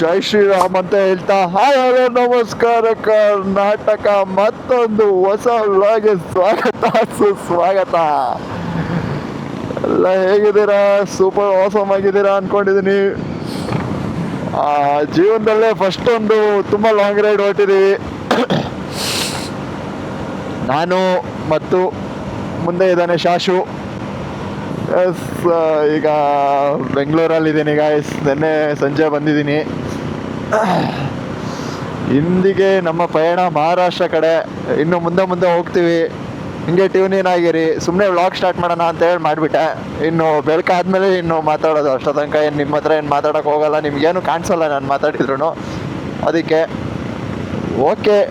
ಜೈ ಶ್ರೀರಾಮ್ ಅಂತ ಹೇಳ್ತಾ hi hello ನಮಸ್ಕಾರ ಕರ್ನಾಟಕ. ಮತ್ತೊಂದು ಹೊಸ ಲಾಗೆ ಸ್ವಾಗತ ಸುಸ್ವಾಗತ. ಎಲ್ಲ ಹೇಗಿದ್ದೀರಾ? ಸೂಪರ್ ಆಸಮ್ ಆಗಿದ್ದೀರಾ ಅನ್ಕೊಂಡಿದ್ದೀನಿ ಆ, ಜೀವನದಲ್ಲೇ ಫಸ್ಟ್ ಒಂದು ತುಂಬ ಲಾಂಗ್ ರೈಡ್ ಹೊರಟಿದ್ದೀವಿ ನಾನು ಮತ್ತು ಮುಂದೆ ಇದ್ದಾನೆ ಶಾಶು. ಎಸ್ ಈಗ ಬೆಂಗಳೂರಲ್ಲಿದ್ದೀನಿ ಗಾಯ್ಸ್ ನಿನ್ನೆ ಸಂಜೆ ಬಂದಿದ್ದೀನಿ. ಇಂದಿಗೆ ನಮ್ಮ ಪಯಣ ಮಹಾರಾಷ್ಟ್ರ ಕಡೆ. ಇನ್ನು ಮುಂದೆ ಮುಂದೆ ಹೋಗ್ತೀವಿ. ಹಿಂಗೆ ಟ್ಯೂನ್ ಆಗಿರಿ. ಸುಮ್ಮನೆ ವ್ಲಾಗ್ ಸ್ಟಾರ್ಟ್ ಮಾಡೋಣ ಅಂತ ಹೇಳಿ ಮಾಡಿಬಿಟ್ಟೆ. ಇನ್ನು ಬೆಳಕಾದ್ಮೇಲೆ ಇನ್ನು ಮಾತಾಡೋದು. ಅಷ್ಟೋ ತನಕ ಏನು ನಿಮ್ಮ ಹತ್ರ ಏನು ಮಾತಾಡೋಕೆ ಹೋಗಲ್ಲ. ನಿಮ್ಗೇನು ಕಾಣಿಸಲ್ಲ ನಾನು ಮಾತಾಡಿದ್ರು ಅದಕ್ಕೆ, ಓಕೆ.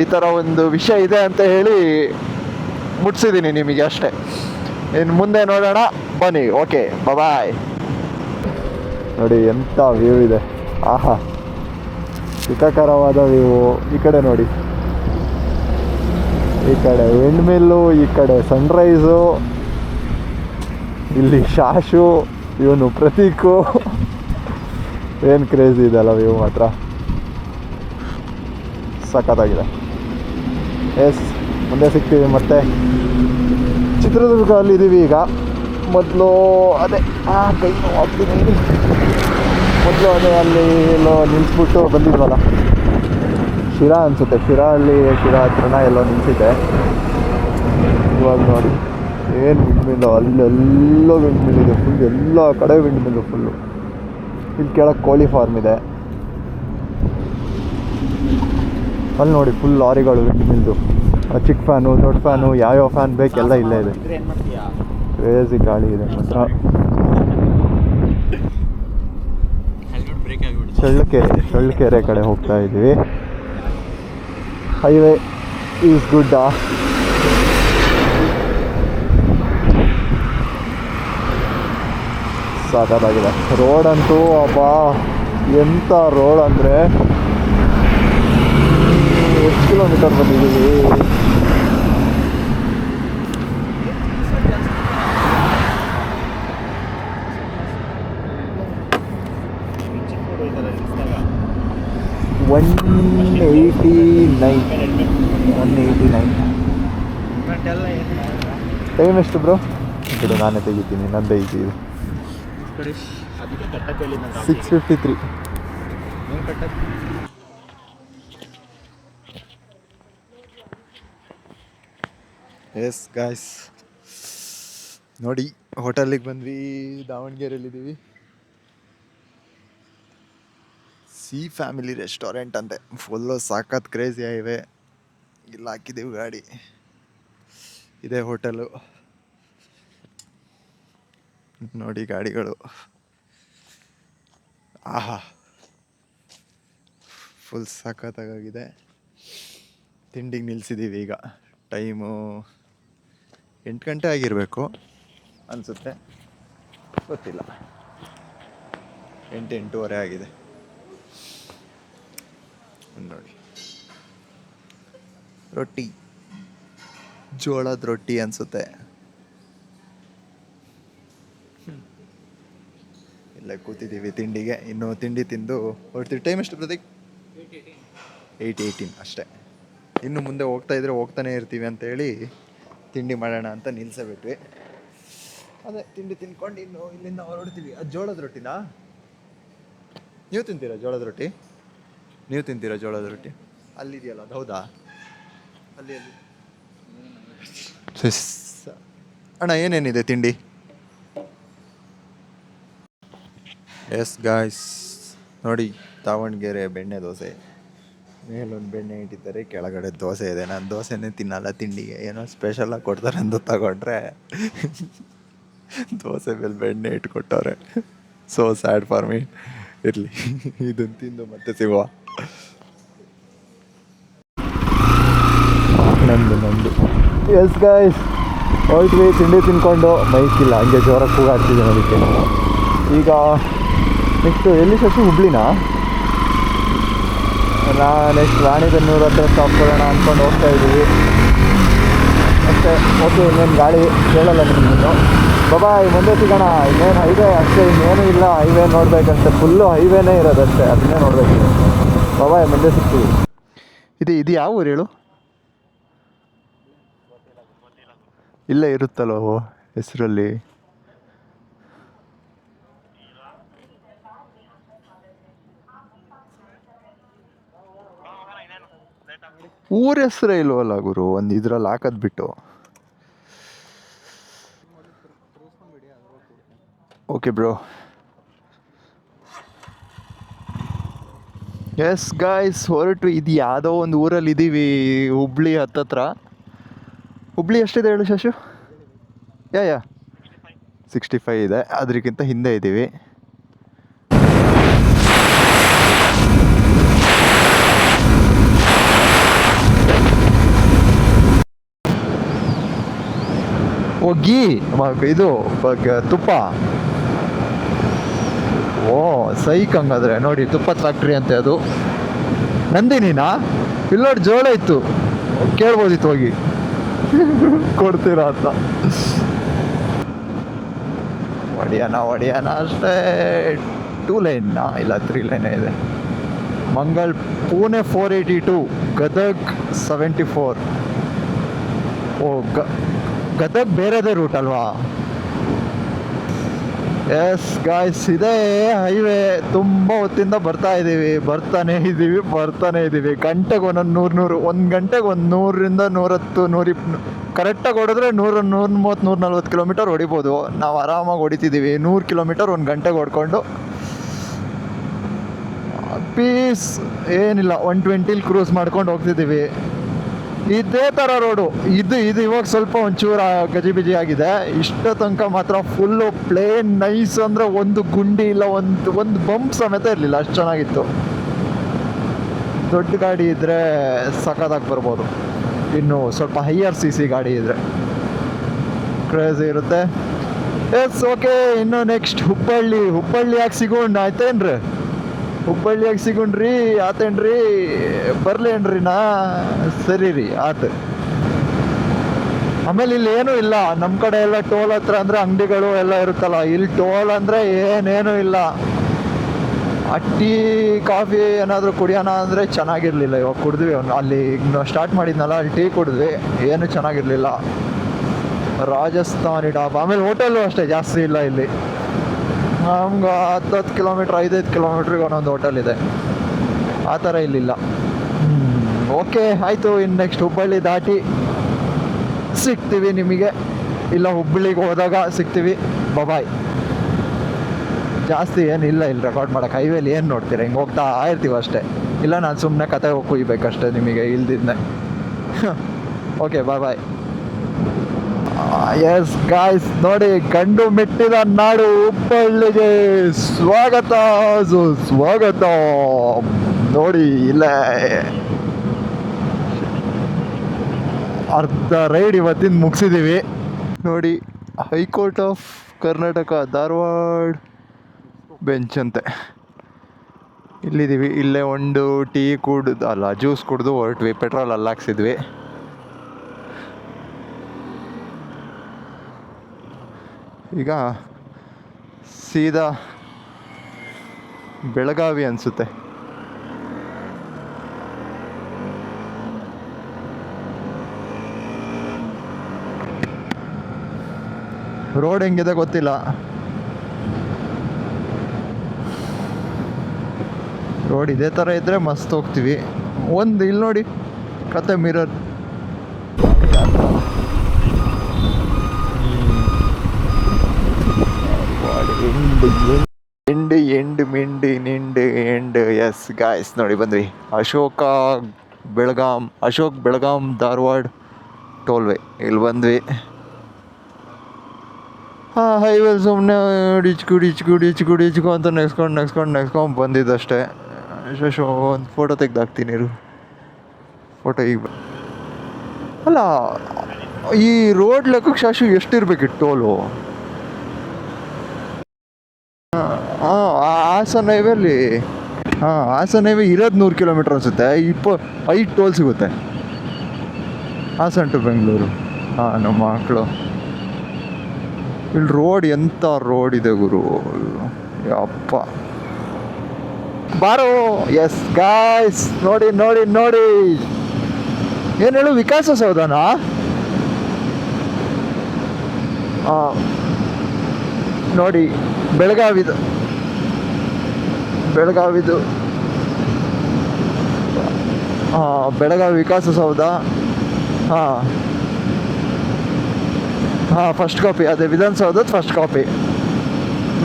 ಈ ಥರ ಒಂದು ವಿಷಯ ಇದೆ ಅಂತ ಹೇಳಿ ಮುಟ್ಸಿದ್ದೀನಿ ನಿಮಗೆ ಅಷ್ಟೇ. ಇನ್ನು ಮುಂದೆ ನೋಡೋಣ. ಬನ್ನಿ. ಓಕೆ. ಬಾಯ್ ನೋಡಿ ಎಂಥ ವ್ಯೂ ಇದೆ. ಆಹಾ. ಹಿತಕರವಾದ ವ್ಯೂ ಈ ಕಡೆ ನೋಡಿ. ಈ ಕಡೆ ಮಿಲ್ಲು ಈ ಕಡೆ ಸನ್ರೈಸು ಇಲ್ಲಿ ಶಾಶು, ಇವನು ಪ್ರತೀಕು. ಏನು ಕ್ರೇಜ್ ಇದೆಲ್ಲ ವ್ಯೂ ಮಾತ್ರ. ಸಖತ್ತಾಗಿದೆ. ಎಸ್ ಮುಂದೆ ಸಿಗ್ತೀವಿ ಮತ್ತೆ. ಚಿತ್ರದುರ್ಗದಲ್ಲಿ ಇದ್ದೀವಿ ಈಗ. ಮೊದಲು ಅದೇ, ಆ ಕೈ ಹೋಗ್ತೀನಿ ಮೊದಲು ಅದೇ ಅಲ್ಲಿ ಎಲ್ಲೋ ನಿಲ್ಲಿಸ್ಬಿಟ್ಟು ಬಂದಿದ್ವಲ್ಲ? ಶಿರಾ ಅನಿಸುತ್ತೆ. ಶಿರಾ ಅಲ್ಲಿ ಶಿರಾ ಹತ್ರನ ಎಲ್ಲೋ ನಿಲ್ಸಿದ್ದೆ ಇವಾಗ ನೋಡಿ. ಏನು ಎಲ್ಲ ಅಲ್ಲೆಲ್ಲೋ ವಿಂಡ್ಮಿಲ್ ಇದೆ ಫುಲ್ ಎಲ್ಲ ಕಡೆ ವಿಂಡ್ಮಿಲ್ಲು ಫುಲ್ಲು ಇಲ್ಲಿ ಕೆಳಗೆ ಕೋಳಿ ಫಾರ್ಮ್ ಇದೆ. ಅಲ್ಲಿ ನೋಡಿ ಫುಲ್ ಲಾರಿಗಳು ವಿಂಡ್ಮಿಲ್ದು ಚಿಕ್ಕ ಫ್ಯಾನು ದೊಡ್ಡ ಫ್ಯಾನು ಯಾವ್ಯಾವ ಫ್ಯಾನ್ ಬೇಕೆಲ್ಲ ಇಲ್ಲೇ ಇದೆ. ಕ್ರೇಜಿ ಗಾಳಿ ಇದೆ. ಮಾತ್ರ ಚಳ್ಳಕೆರೆ ಚಳ್ಳಕೆರೆ ಕಡೆ ಹೋಗ್ತಾ ಇದ್ದೀವಿ. ಹೈವೇ ಈಸ್ ಗುಡ್ಡ ಸಾಕಾಗಿದೆ ರೋಡ್ ಅಂತೂ ಅಪ್ಪ ಎಂಥ ರೋಡ್ ಅಂದರೆ, ಎಷ್ಟು ಕಿಲೋಮೀಟರ್ ಬಂದಿದ್ದೀವಿ? One eighty nine one eighty nine time ಎಷ್ಟು ಬ್ರೋ ಬಿಡು, ನಾನೇ ತೆಗಿತೀನಿ, ನಂದೇ ಈಸಿ ಇದು. Six fifty three yes guys ನೋಡಿ ಹೋಟೆಲಿಗೆ ಬಂದ್ವಿ, ದಾವಣಗೆರೆಯಲ್ಲಿದ್ದೀವಿ. ಸಿ ಫ್ಯಾಮಿಲಿ ರೆಸ್ಟೋರೆಂಟ್ ಅಂತೆ. ಫುಲ್ಲು ಸಾಕತ್ ಕ್ರೇಜಿ ಆಗಿವೆ. ಇಲ್ಲಿ ಹಾಕಿದ್ದೀವಿ ಗಾಡಿ. ಇದೆ ಹೋಟೆಲು. ನೋಡಿ ಗಾಡಿಗಳು. ಆಹಾ. ಫುಲ್ ಸಖತ್ತಾಗಿದೆ ತಿಂಡಿಗೆ ನಿಲ್ಸಿದ್ದೀವಿ ಈಗ. ಟೈಮು ಎಂಟು ಗಂಟೆ ಆಗಿರಬೇಕು ಅನಿಸುತ್ತೆ. ಗೊತ್ತಿಲ್ಲ. ಎಂಟು, ಎಂಟೂವರೆ ಆಗಿದೆ. ನೋಡಿ. ರೊಟ್ಟಿ. ಜೋಳದ ರೊಟ್ಟಿ ಅನ್ಸುತ್ತೆ. ಇಲ್ಲೇ ಕೂತಿದ್ದೀವಿ ತಿಂಡಿಗೆ. ಇನ್ನು ತಿಂಡಿ ತಿಂದು ಹೊರಡ್ತೀವಿ. ಟೈಮ್ ಎಷ್ಟು ಪ್ರತೀಕ್ ಏಯ್ಟ್ ಏಯ್ಟೀನ್ ಅಷ್ಟೇ. ಇನ್ನು ಮುಂದೆ ಹೋಗ್ತಾ ಇದ್ರೆ ಹೋಗ್ತಾನೆ ಇರ್ತೀವಿ ಅಂತೇಳಿ ತಿಂಡಿ ಮಾಡೋಣ ಅಂತ ನಿಲ್ಸಬಿಟ್ವಿ. ಅದೇ ತಿಂಡಿ ತಿನ್ಕೊಂಡು ಇನ್ನು ಇಲ್ಲಿಂದ ಹೊರಡ್ತೀವಿ. ಅದು ಜೋಳದ ರೊಟ್ಟಿನಾ? ನೀವು ತಿಂತೀರಾ ಜೋಳದ ರೊಟ್ಟಿ? ನೀವು ತಿಂತೀರಾ ಜೋಳದ ರೊಟ್ಟಿ? ಅಲ್ಲಿದೆಯಲ್ಲ ಅದು? ಹೌದಾ? ಅಲ್ಲಿ ಅಲ್ಲಿ. ಅಣ್ಣ ಏನೇನಿದೆ ತಿಂಡಿ? ಎಸ್ ಗಾಯ್ಸ್ ನೋಡಿ ದಾವಣಗೆರೆ ಬೆಣ್ಣೆ ದೋಸೆ. ಮೇಲೊಂದು ಬೆಣ್ಣೆ ಇಟ್ಟಿದ್ದಾರೆ ಕೆಳಗಡೆ ದೋಸೆ ಇದೆ. ನಾನು ದೋಸೆನೇ ತಿನ್ನಲ್ಲ ತಿಂಡಿಗೆ. ಏನೋ ಸ್ಪೆಷಲಾಗಿ ಕೊಡ್ತಾರೆ ಅಂತ ತಗೊಂಡ್ರೆ. ದೋಸೆ ಮೇಲೆ ಬೆಣ್ಣೆ ಇಟ್ಕೊಟ್ಟವ್ರೆ. ಸೊ ಸ್ಯಾಡ್ ಫಾರ್ ಮೀ ಇರಲಿ. ಇದನ್ನು ತಿಂದು ಮತ್ತೆ ಸಿಗುವ. ನಂದು ನಂದು. ಎಸ್ ಗಾಯ್ಸ್ ಹೋಯ್ಟ್ವಿ ತಿಂಡಿ ತಿನ್ಕೊಂಡು ಮೈಕಿಲ್ಲ. ಹಂಗೆ ಜೋರಾಗಿ ಕೂಗಾಡ್ತಿದ್ದೀನಿ ಅದಕ್ಕೆ ಈಗ ನೆಕ್ಸ್ಟು ಎಲ್ಲಿ ಸಸಿ ಹುಬ್ಳಿನಾ? ನಾ ನೆಕ್ಸ್ಟ್ ರಾಣಿಬೆನ್ನೂರು ಹತ್ರ ಸ್ಟಾಪ್ ಕೊಡೋಣ ಅಂದ್ಕೊಂಡು ಹೋಗ್ತಾ ಇದ್ದೀವಿ. ಮತ್ತೆ ಓಕೆ ಇನ್ನೇನು ಗಾಡಿ ಕೇಳಲ್ಲ ನಿಮ್ಮನ್ನು ಬಾಯ್ ಮುಂದೆ ಸಿಗೋಣ. ಇನ್ನೇನು ಹೈವೇ ಅಷ್ಟೇ, ಇನ್ನೇನು ಇಲ್ಲ. ಹೈವೇ ನೋಡ್ಬೇಕಂತೆ. ಫುಲ್ಲು ಹೈವೇನೇ ಇರೋದಷ್ಟೇ. ಅದನ್ನೇ ನೋಡ್ಬೇಕು. ಬಾಯ್ ಮುಂದೆ ಇದು ಇದು ಯಾವ ಊರು ಹೇಳು? ಇಲ್ಲೇ ಇರುತ್ತಲ್ಲೋ ಹೆಸರಲ್ಲಿ. ಊರ ಹೆಸರೇ ಇಲ್ವಲ್ಲ ಗುರು, ಒಂದು ಇದ್ರಲ್ಲಿ ಹಾಕದ್ ಬಿಟ್ಟು. ಓಕೆ ಬ್ರೋ ಎಸ್ ಗಾಯ್ಸ್ ಹೊರಟು ಇದು ಯಾವುದೋ ಒಂದು ಊರಲ್ಲಿ ಇದ್ದೀವಿ ಹುಬ್ಳಿ ಹತ್ತತ್ರ. ಹುಬ್ಳಿ ಎಷ್ಟಿದೆ ಹೇಳು ಶಶು? ಯಾ ಯಾ. ಸಿಕ್ಸ್ಟಿ ಫೈವ್ ಇದೆ ಅದಕ್ಕಿಂತ ಹಿಂದೆ ಇದ್ದೀವಿ ಹೋಗಿ ಗೀ ಇದು ತುಪ್ಪ. ಓ ಸೈಕ್ ಹಂಗಾದ್ರೆ ನೋಡಿ, ತುಪ್ಪ ಫ್ಯಾಕ್ಟ್ರಿ ಅಂತೆ ಅದು. ನಂದಿನಿನಾ? ಇಲ್ಲೋಡ್ ಜೋಳ ಇತ್ತು. ಕೇಳ್ಬೋದಿತ್ತು ಹೋಗಿ. ಕೊಡ್ತೀರಾ ಅಂತ. ಒಡಿಯಾನ ಒಡಿಯಾನ ಅಷ್ಟೇ. ಟೂ ಲೈನ್ನ ಇಲ್ಲ ತ್ರೀ ಲೈನೇ ಇದೆ. Mangal, Pune four eighty two Gadag seventy four ಓ ಗದಗ್ ಬೇರೆದೇ ರೂಟ್ ಅಲ್ವಾ? ಎಸ್ ಗಾಯ್ಸ್ ಇದೇ ಹೈವೇ ತುಂಬ ಹೊತ್ತಿಂದ ಬರ್ತಾ ಇದ್ದೀವಿ ಬರ್ತಾನೆ ಇದ್ದೀವಿ ಬರ್ತಾನೆ ಇದ್ದೀವಿ ಗಂಟೆಗೆ ಒಂದೊಂದು ನೂರು ನೂರು, ಒಂದು ಗಂಟೆಗೆ ಒಂದು ನೂರರಿಂದ ನೂರತ್ತು ನೂರಿಪ್ ಕರೆಕ್ಟಾಗಿ ಹೊಡೆದ್ರೆ ನೂರ ನೂರ ಮೂವತ್ತು, ನೂರ ನಲ್ವತ್ತು ಕಿಲೋಮೀಟರ್ ಹೊಡಿಬೋದು. ನಾವು ಆರಾಮಾಗಿ ಹೊಡಿತಿದ್ದೀವಿ ನೂರು ಕಿಲೋಮೀಟರ್ ಒಂದು ಗಂಟೆಗೆ ಹೊಡ್ಕೊಂಡು. ಪೀಸ್ ಏನಿಲ್ಲ ಒನ್ ಟ್ವೆಂಟಿಲಿ ಕ್ರೂಸ್ ಮಾಡ್ಕೊಂಡು ಹೋಗ್ತಿದ್ದೀವಿ ಇದೇ ಥರ ರೋಡು ಇದು ಇದು ಇವಾಗ ಸ್ವಲ್ಪ ಒಂಚೂರು ಗಜಿಬಿಜಿ ಆಗಿದೆ. ಇಷ್ಟ ತನಕ ಮಾತ್ರ ಫುಲ್ಲು ಪ್ಲೇನ್ ನೈಸ್ ಅಂದರೆ ಒಂದು ಗುಂಡಿ ಇಲ್ಲ, ಒಂದು ಒಂದು ಬಂಪ್ ಸಮೇತ ಇರಲಿಲ್ಲ. ಅಷ್ಟು ಚೆನ್ನಾಗಿತ್ತು. ದೊಡ್ಡ ಗಾಡಿ ಇದ್ದರೆ ಸಖತ್ತಾಗಿ ಬರ್ಬೋದು. ಇನ್ನು ಸ್ವಲ್ಪ ಹೈಯರ್ ಸಿ ಸಿ ಗಾಡಿ ಇದ್ದರೆ ಕ್ರೇಜ್ ಇರುತ್ತೆ. ಎಸ್ ಓಕೆ ಇನ್ನು ನೆಕ್ಸ್ಟ್ ಹುಬ್ಬಳ್ಳಿ. ಹುಬ್ಬಳ್ಳಿ ಯಾಕೆ ಸಿಗೋಣ? ಆಯ್ತೇನ್ರಿ? ಹುಬ್ಬಳ್ಳಿಯಾಗ ಸಿಗುಣ್ರಿ, ಆತೇನ್ರಿ, ಬರ್ಲೇನ್ರಿ ನಾ? ಸರಿ ರೀ, ಆತ. ಆಮೇಲೆ ಇಲ್ಲಿ ಏನೂ ಇಲ್ಲ ನಮ್ಮ ಕಡೆ ಎಲ್ಲ ಟೋಲ್ ಹತ್ರ ಅಂದ್ರೆ ಅಂಗಡಿಗಳು ಎಲ್ಲ ಇರುತ್ತಲ್ಲ, ಇಲ್ಲಿ ಟೋಲ್ ಅಂದ್ರೆ ಏನೇನು ಇಲ್ಲ. ಅಟ್ಟಿ ಕಾಫಿ ಏನಾದರೂ ಕುಡಿಯೋಣ ಅಂದರೆ ಚೆನ್ನಾಗಿರಲಿಲ್ಲ, ಇವಾಗ ಕುಡಿದ್ವಿ. ಅಲ್ಲಿ ಸ್ಟಾರ್ಟ್ ಮಾಡಿದ್ನಲ್ಲ, ಅಲ್ಲಿ ಟೀ ಕುಡಿದ್ವಿ, ಏನು ಚೆನ್ನಾಗಿರಲಿಲ್ಲ. ರಾಜಸ್ಥಾನಿ ಡಾಬಾ, ಆಮೇಲೆ ಹೋಟೆಲ್ಲು ಅಷ್ಟೇ ಜಾಸ್ತಿ ಇಲ್ಲ ಇಲ್ಲಿ. ನಮ್ಗೆ ಹತ್ತತ್ತು ಕಿಲೋಮೀಟ್ರ್ ಐದೈದು ಕಿಲೋಮೀಟ್ರಿಗೆ ಒಂದೊಂದು ಹೋಟೆಲ್ ಇದೆ. ಆ ಥರ ಇಲ್ಲಿಲ್ಲ. ಓಕೆ ಆಯಿತು ಇನ್ನು ನೆಕ್ಸ್ಟ್ ಹುಬ್ಬಳ್ಳಿ ದಾಟಿ ಸಿಗ್ತೀವಿ ನಿಮಗೆ. ಇಲ್ಲ ಹುಬ್ಬಳ್ಳಿಗೆ ಹೋದಾಗ ಸಿಗ್ತೀವಿ. ಬಬಾಯ್ ಜಾಸ್ತಿ ಏನಿಲ್ಲ ಇಲ್ಲಿ ರೆಕಾರ್ಡ್ ಮಾಡೋಕೆ. ಹೈವೇಲಿ ಏನು ನೋಡ್ತೀರ? ಹಿಂಗೆ ಹೋಗ್ತಾ ಇರ್ತೀವಿ ಅಷ್ಟೇ. ಇಲ್ಲ, ನಾನು ಸುಮ್ಮನೆ ಕತೆ ಹೋಗಿ ಕುಯ್ಬೇಕಷ್ಟೇ ನಿಮಗೆ ಇಲ್ದಿದ್ದೆ okay bye bye yes guys ನೋಡಿ, ಗಂಡು ಮೆಟ್ಟಿದ ನಾಡು ಹುಬ್ಬಳ್ಳಿಗೆ ಸ್ವಾಗತ ಸ್ವಾಗತ. ನೋಡಿ, ಇಲ್ಲ. ಅರ್ಧ ರೈಡ್ ಇವತ್ತಿನ ಮುಗಿಸಿದ್ದೀವಿ ನೋಡಿ, high court of Karnataka, Dharwad bench ಅಂತೆ. ಇಲ್ಲಿದ್ದೀವಿ ಇಲ್ಲೇ ಒಂದು ಟೀ ಕುಡ್ದು, ಅಲ್ಲ, ಜ್ಯೂಸ್ ಕುಡಿದು ಹೊರಟ್ವಿ, ಪೆಟ್ರೋಲ್ ಅಲ್ಲಿ ಹಾಕ್ಸಿದ್ವಿ. ಈಗ ಸೀದಾ ಬೆಳಗಾವಿ ಅನಿಸುತ್ತೆ. ರೋಡ್ ಹೆಂಗಿದೆ ಗೊತ್ತಿಲ್ಲ. ರೋಡ್ ಇದೇ ಥರ ಇದ್ದರೆ ಮಸ್ತ್ ಹೋಗ್ತೀವಿ. ಒಂದು ಇಲ್ಲಿ ನೋಡಿ, ಕತೆ ಮಿರರ್. ಎಂಡ್ ಎಂಡ್, ಮಿಂಡ್, ನಿಂಡ್, ಎಂಡ್. ಎಸ್ ಗಾಯ್ಸ್ ನೋಡಿ, ಬಂದ್ವಿ. ಅಶೋಕ ಬೆಳಗಾಂ, ಅಶೋಕ್ ಬೆಳಗಾಂ ಧಾರವಾಡ ಟೋಲ್ವೇ. ಇಲ್ಲಿ ಬಂದ್ವಿ. ಹಾಂ ಹೈವೇ ಸುಮ್ಮನೆ ಡಿಚ್ಕು ಡಿಚ್ಕು ಡಿಚ್ಕು ಡಿಚ್ಕು ಅಂತ ನೆಗ್ಸ್ಕೊಂಡು ನೆಗ್ಸ್ಕೊಂಡು ನೆಕ್ಸ್ಕೊಂಡು ಬಂದಿದ್ದಷ್ಟೇ. ಶಶು ಒಂದು ಫೋಟೋ ತೆಗ್ದಾಕ್ತೀನಿ ಇರು. ಫೋಟೋ ಈಗ ಅಲ್ಲ, ಈ ರೋಡ್ ಲೆಕ್ಕಕ್ಕೆ ಶಾಶು ಎಷ್ಟಿರ್ಬೇಕಿತ್ತು ಟೋಲು? ಹಾಂ ಹಾಸನ ಹೈವೇಲಿ ಹಾಂ ಹಾಸನ ಹೈವೇ ಇರೋದು ನೂರು ಕಿಲೋಮೀಟ್ರ್ ಅನಿಸುತ್ತೆ. ಇಪ್ಪ, ಐದು ಟೋಲ್ ಸಿಗುತ್ತೆ. ಹಾಸನ ಟು ಬೆಂಗಳೂರು. ಹಾಂ ನಮ್ಮ ಮಕ್ಕಳು ಇಲ್ಲಿ ರೋಡ್ ಎಂಥ ರೋಡ್ ಇದೆ ಗುರು? ಅಪ್ಪ ಬಾರೋ. ಎಸ್ ಗಾಯ್ಸ್ ನೋಡಿ ನೋಡಿ ನೋಡಿ. ಏನು ಹೇಳು, ವಿಕಾಸ ಸೌಧನಾ? ನೋಡಿ ಬೆಳಗಾವಿದು ಬೆಳಗಾವಿದು. ಬೆಳಗಾವಿ ವಿಕಾಸಸೌಧ ಹಾಂ. ಹಾಂ ಫಸ್ಟ್ ಕಾಪಿ ಅದೇ ವಿಧಾನಸೌಧದ ಫಸ್ಟ್ ಕಾಪಿ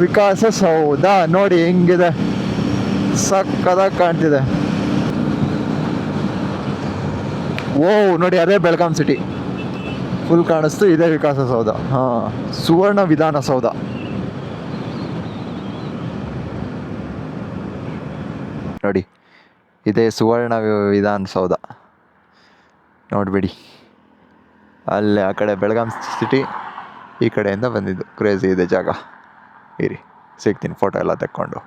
ವಿಕಾಸಸೌಧ ನೋಡಿ ಹೆಂಗಿದೆ. ಸಕ್ಕದಾಗಿ ಕಾಣ್ತಿದೆ. ಓ ನೋಡಿ ಅದೇ ಬೆಳಗಾಂ ಸಿಟಿ ಫುಲ್ ಕಾಣಿಸ್ತು, ಇದೇ ವಿಕಾಸಸೌಧ ಹಾಂ, ಸುವರ್ಣ ವಿಧಾನಸೌಧ ನೋಡಿ ಇದೇ ಸುವರ್ಣ ವಿಧಾನ ವಿಧಾನಸೌಧ. ನೋಡಿಬಿಡಿ. ಅಲ್ಲೇ ಆ ಕಡೆ ಬೆಳಗಾಂ ಸಿಟಿ ಈ ಕಡೆಯಿಂದ ಬಂದಿದ್ದು. ಕ್ರೇಜಿ ಇದೆ ಜಾಗ. ಇರಿ ಸಿಗ್ತೀನಿ ಫೋಟೋ ಎಲ್ಲ ತೆಕ್ಕೊಂಡು.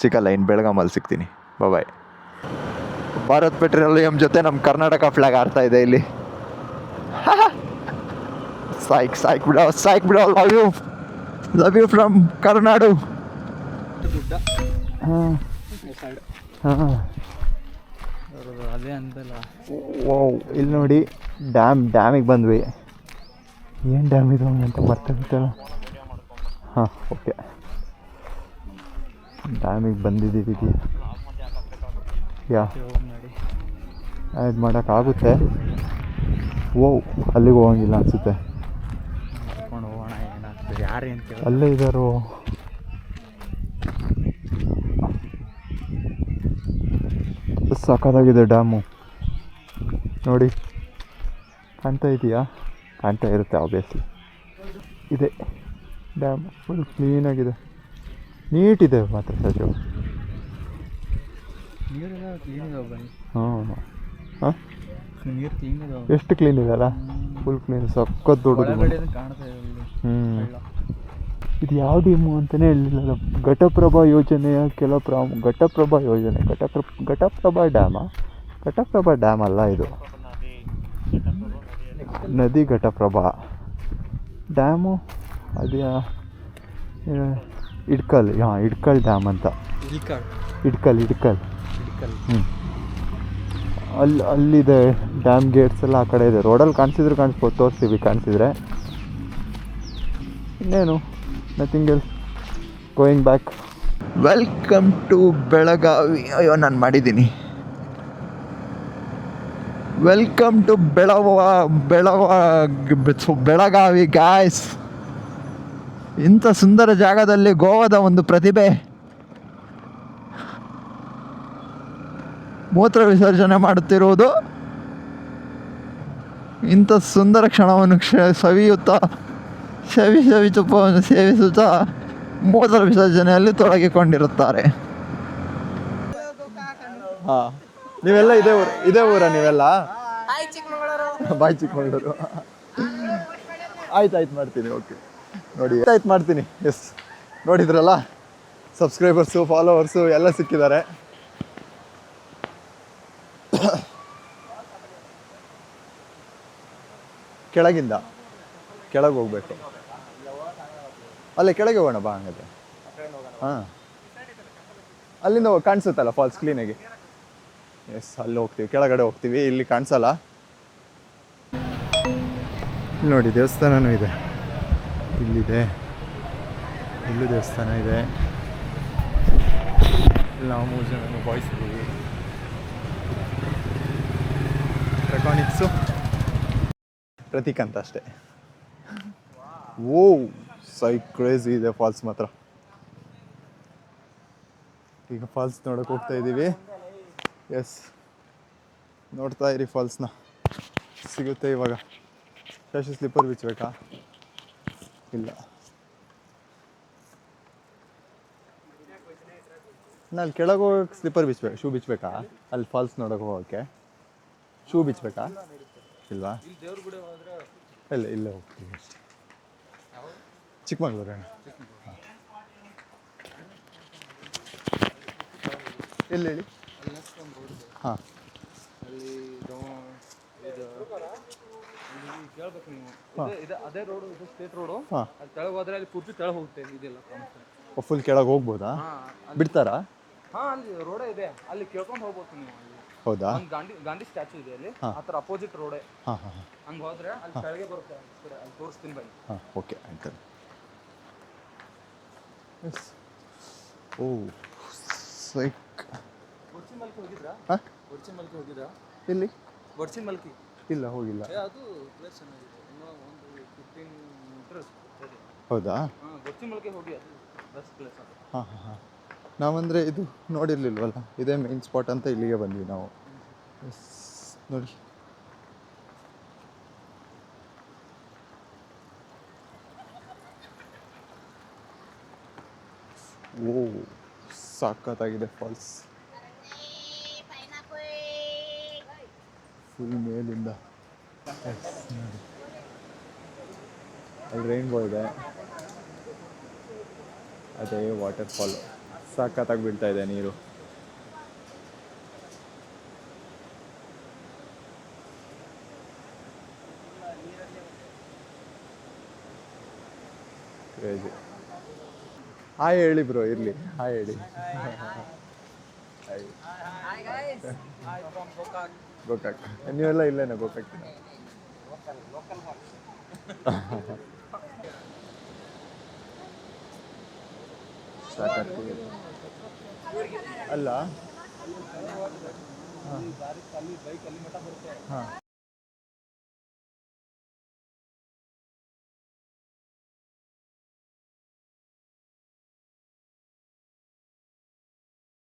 ಸಿಗಲ್ಲ ಇನ್ನು ಬೆಳಗಾಮಲ್ಲಿ ಸಿಗ್ತೀನಿ. ಬಾಯ್ ಭಾರತ್ ಪೆಟ್ರೋಲಿಯಂ ಜೊತೆ ನಮ್ಮ ಕರ್ನಾಟಕ ಫ್ಲಾಗ್ ಆಡ್ತಾ ಇದೆ ಇಲ್ಲಿ. ಸಾಯ್ಕ್ ಸಾಯ್ಕ್ ಬಿಡೋ ಸಾಯ್ಕ್ ಬಿಡೋ love you love you from Karnadu. ಹಾಂ ಹಾಂ ಅದೇ ಅಂತಲ್ಲ ಓ ಇಲ್ಲಿ ನೋಡಿ ಡ್ಯಾಮ್ ಡ್ಯಾಮಿಗೆ ಬಂದ್ವಿ. ಏನು ಡ್ಯಾಮ್ ಇದು? ಅಂತ ಮರ್ತಾಗಿತ್ತಲ್ಲ ಹಾಂ ಓಕೆ ಡ್ಯಾಮಿಗೆ ಬಂದಿದ್ದೀವಿ ಯಾ. ಆ್ಯಡ್ ಇದು ಮಾಡೋಕ್ಕಾಗುತ್ತೆ ಓ ಅಲ್ಲಿಗೆ ಹೋಗಂಗಿಲ್ಲ ಅನಿಸುತ್ತೆ. ಯಾರು ಅಲ್ಲೇ ಇದ್ದಾರೋ ಸಖತ್ತಾಗಿದೆ ಡ್ಯಾಮು. ನೋಡಿ ಕಾಣ್ತಾ ಇದೆಯಾ? ಕಾಣ್ತಾ ಇರುತ್ತೆ ಆಬ್ವಿಯಸ್ಲಿ ಇದೆ. ಡ್ಯಾಮ್ ಫುಲ್ ಕ್ಲೀನಾಗಿದೆ ನೀಟಿದೆ ಮಾತ್ರ ಸಜು ಹಾಂ. ಎಷ್ಟು ಕ್ಲೀನ್ ಇದೆ ಅಲ್ಲ? ಫುಲ್ ಕ್ಲೀನ್ ಸಖತ್ ದೊಡ್ಡದು. ಹ್ಞೂ. ಇದು ಯಾವ ಡೀಮು ಅಂತಲೇ ಹೇಳಿಲ್ಲ. ಘಟಪ್ರಭಾ ಯೋಜನೆಯ ಕೆಲ ಪ್ರಾ ಘಟಪ್ರಭಾ ಯೋಜನೆ ಘಟಪ್ರ ಘಟಪ್ರಭಾ ಡ್ಯಾಮಾ ಘಟಪ್ರಭಾ ಡ್ಯಾಮ್ ಅಲ್ಲ ಇದು. ನದಿ ಘಟಪ್ರಭಾ. ಡ್ಯಾಮು ಅದೇ ಇಡ್ಕಲ್ ಹಾಂ ಇಡ್ಕಲ್ ಡ್ಯಾಮ್ ಅಂತ. ಇಡ್ಕಲ್. ಇಡ್ಕಲ್ ಹ್ಞೂ ಅಲ್ಲಿ ಅಲ್ಲಿದೆ ಡ್ಯಾಮ್ ಗೇಟ್ಸ್ ಎಲ್ಲ ಆ ಕಡೆ ಇದೆ. ರೋಡಲ್ಲಿ ಕಾಣಿಸಿದ್ರೆ ಕಾಣಿಸ್ಬೋದು ತೋರಿಸ್ತೀವಿ ಕಾಣಿಸಿದ್ರೆ. ಇನ್ನೇನು? Nothing else going back welcome to Belagavi ಅಯ್ಯೋ, ನಾನು ಮಾಡಿದ್ದೀನಿ. ವೆಲ್ಕಮ್ ಟು ಬೆಳವ ಬೆಳವ ಬೆಳಗಾವಿ ಗಾಯ್ಸ್ ಇಂಥ ಸುಂದರ ಜಾಗದಲ್ಲಿ ಗೋವಾದ ಒಂದು ಪ್ರತಿಭೆ. ಮೂತ್ರ ವಿಸರ್ಜನೆ ಮಾಡುತ್ತಿರುವುದು. ಇಂಥ ಸುಂದರ ಕ್ಷಣವನ್ನು ಕ್ಷ, ಸವಿಯುತ್ತಾ ಸವಿ ಸವಿ ತುಪ್ಪವನ್ನು ಸೇವಿಸುತ್ತಾ ಮೂತ್ರ ವಿಸರ್ಜನೆಯಲ್ಲಿ ತೊಡಗಿಕೊಂಡಿರುತ್ತಾರೆ. ಹಾಂ ನೀವೆಲ್ಲ ಇದೇ ಊರು ಇದೇ ಊರ ನೀವೆಲ್ಲ? ಬಾಯ್ ಚಿಕ್ಕಮಗಳೂರು. ಆಯ್ತು ಆಯ್ತು ಮಾಡ್ತೀನಿ ಓಕೆ. ನೋಡಿ ಆಯ್ತು ಮಾಡ್ತೀನಿ ಎಸ್. ನೋಡಿದ್ರಲ್ಲ ಸಬ್ಸ್ಕ್ರೈಬರ್ಸು ಫಾಲೋವರ್ಸು ಎಲ್ಲ ಸಿಕ್ಕಿದ್ದಾರೆ. ಕೆಳಗಿಂದ. ಕೆಳಗೆ ಹೋಗ್ಬೇಕು. ಅಲ್ಲೇ ಕೆಳಗೆ ಹೋಗೋಣ, ಬಾ ಹಂಗಾದ್ರೆ. ಹಾಂ. ಅಲ್ಲಿಂದ ಕಾಣಿಸುತ್ತಲ್ಲ ಫಾಲ್ಸ್ ಕ್ಲೀನಾಗಿ ಎಸ್ ಅಲ್ಲಿ ಹೋಗ್ತೀವಿ, ಕೆಳಗಡೆ ಹೋಗ್ತೀವಿ, ಇಲ್ಲಿ ಕಾಣಿಸಲ್ಲ. ನೋಡಿ ದೇವಸ್ಥಾನವೂ ಇದೆ. ಇಲ್ಲಿದೆ. ಇಲ್ಲಿ ದೇವಸ್ಥಾನ ಇದೆ. ನಾವು ಮೂರು ಜನ ಬಾಯ್ಸ್ ಇದ್ದೀವಿ ರೆಕಾನಿಕ್ಸು ಪ್ರತೀಕ್ ಅಂತ ಅಷ್ಟೇ. ಓ ಸೈ ಕ್ರೇಜಿ ಇದೆ ಫಾಲ್ಸ್ ಮಾತ್ರ. ಈಗ ಫಾಲ್ಸ್ ನೋಡೋಕೆ ಹೋಗ್ತಾ ಇದ್ದೀವಿ ಎಸ್ ನೋಡ್ತಾ ಇರಿ ಫಾಲ್ಸ್ನ. ಸಿಗುತ್ತೆ ಇವಾಗ. ಶಶಿ ಸ್ಲಿಪ್ಪರ್ ಬಿಚ್ಚಬೇಕಾ ಇಲ್ಲ. ನಾನು ಕೆಳಗೆ ಹೋಗಕ್ಕೆ ಸ್ಲಿಪ್ಪರ್ ಬಿಚ್ಚಬೇಕು ಶೂ ಬಿಚ್ಚಬೇಕಾ ಅಲ್ಲಿ ಫಾಲ್ಸ್ ನೋಡೋಕೆ ಹೋಗೋಕ್ಕೆ. ಶೂ ಬಿಚ್ಚಬೇಕಾ ಇಲ್ವಾ ಇಲ್ಲ, ಇಲ್ಲೇ ಹೋಗ್ತೀವಿ ಅಷ್ಟೇ ಚಿಕ್ಕಮಗಳೂರು ಅಣ್ಣ ಎಲ್ಲಿ ಹೇಳಿ ಹಾಂ ಅದೇ ರೋಡು ಇದು ಸ್ಟೇಟ್ ರೋಡು ಹಾ. ಅಲ್ಲಿ ಕೆಳಗೆ ಹೋದ್ರೆ ಅಲ್ಲಿ ಪೂರ್ತಿ ಕೆಳಗೆ ಹೋಗುತ್ತೆ ಇದೆಲ್ಲ ಫುಲ್ ಕೆಳಗೆ ಹೋಗ್ಬೋದಾ ಬಿಡ್ತಾರಾ? ಹಾ ಅಲ್ಲಿ ರೋಡೇ ಇದೆ. ಅಲ್ಲಿ ಕೇಳ್ಕೊಂಡು ಹೋಗ್ಬೋದು ನೀವು ಅಲ್ಲಿ. ಹೌದಾ? ಗಾಂಧಿ ಗಾಂಧಿ ಸ್ಟ್ಯಾಚು ಇದೆ ಅಲ್ಲಿ. ಆ ಥರ ಅಪೋಸಿಟ್ ರೋಡೇ. ಹಾಂ ಹಾಂ. ಹಂಗೆ ಹೋದ್ರೆ ಅಲ್ಲಿ ಕೆಳಗೆ ಬರುತ್ತೆ. ಅಲ್ಲಿ ತೋರಿಸ್ತೀನಿ ಬನ್ನಿ. ಹಾಂ ಓಕೆ ಆಯ್ತು. ಓ ಸೈಕ್ ಗೊಡ್ಚಿನ ಮಲ್ಕಿ ಹೋಗಿದ್ರಾ? ಹಾಂ? ಗೊಡ್ಚಿನ ಮಲ್ಕಿ ಹೋಗಿದ್ರಾ? ಎಲ್ಲಿ? ಗೊಡ್ಚಿನ ಮಲ್ಕಿ? ಇಲ್ಲ ಹೋಗಿಲ್ಲ. ಅದು ಪ್ಲೇಸ್ ಚೆನ್ನಾಗಿದೆ. ಇನ್ನೂ ಒಂದು ಫಿಫ್ಟೀನ್ ಮೀಟರ್ಸ್ ಹೌದಾ? ಹಾಂ ಗೊಡ್ಚಿನ ಮಲ್ಕಿ ಹೋಗಿ ಅದು. ಬೆಸ್ಟ್ ಪ್ಲೇಸ್ ಅದು. ಹಾಂ ಹಾಂ ಹಾಂ. ನಾವಂದರೆ ಇದು ನೋಡಿರ್ಲಿಲ್ವಲ್ಲ? ಇದೇ ಮೇನ್ ಸ್ಪಾಟ್ ಅಂತ ಇಲ್ಲಿಗೆ ಬಂದ್ವಿ ನಾವು. ಎಸ್ ನೋಡಿ. ಓ, ಸಖತ್ತಾಗಿದೆ ಫಾಲ್ಸ್ ಫುಲ್ ಮೇಲಿಂದ. ಅಲ್ಲಿ ರೈನ್ಬೋ ಇದೆ. ಅದೇ ವಾಟರ್ ಫಾಲ್ ಸಖತ್ತಾಗಿ ಬೀಳ್ತಾ ಇದೆ ನೀರು. ಕ್ರೇಜಿ ಹಾಯ್ ಹೇಳಿ ಬ್ರೋ ಇರಲಿ. ಹಾಯ್ ಹೇಳಿ. ಗೋಕಾಕ್ ನೀವೆಲ್ಲ ಇಲ್ಲೇನ ಗೋಕಾಕ್ ಸಾಕಾಗ್ತಿದೆ ಅಲ್ಲ. ಹಾಂ.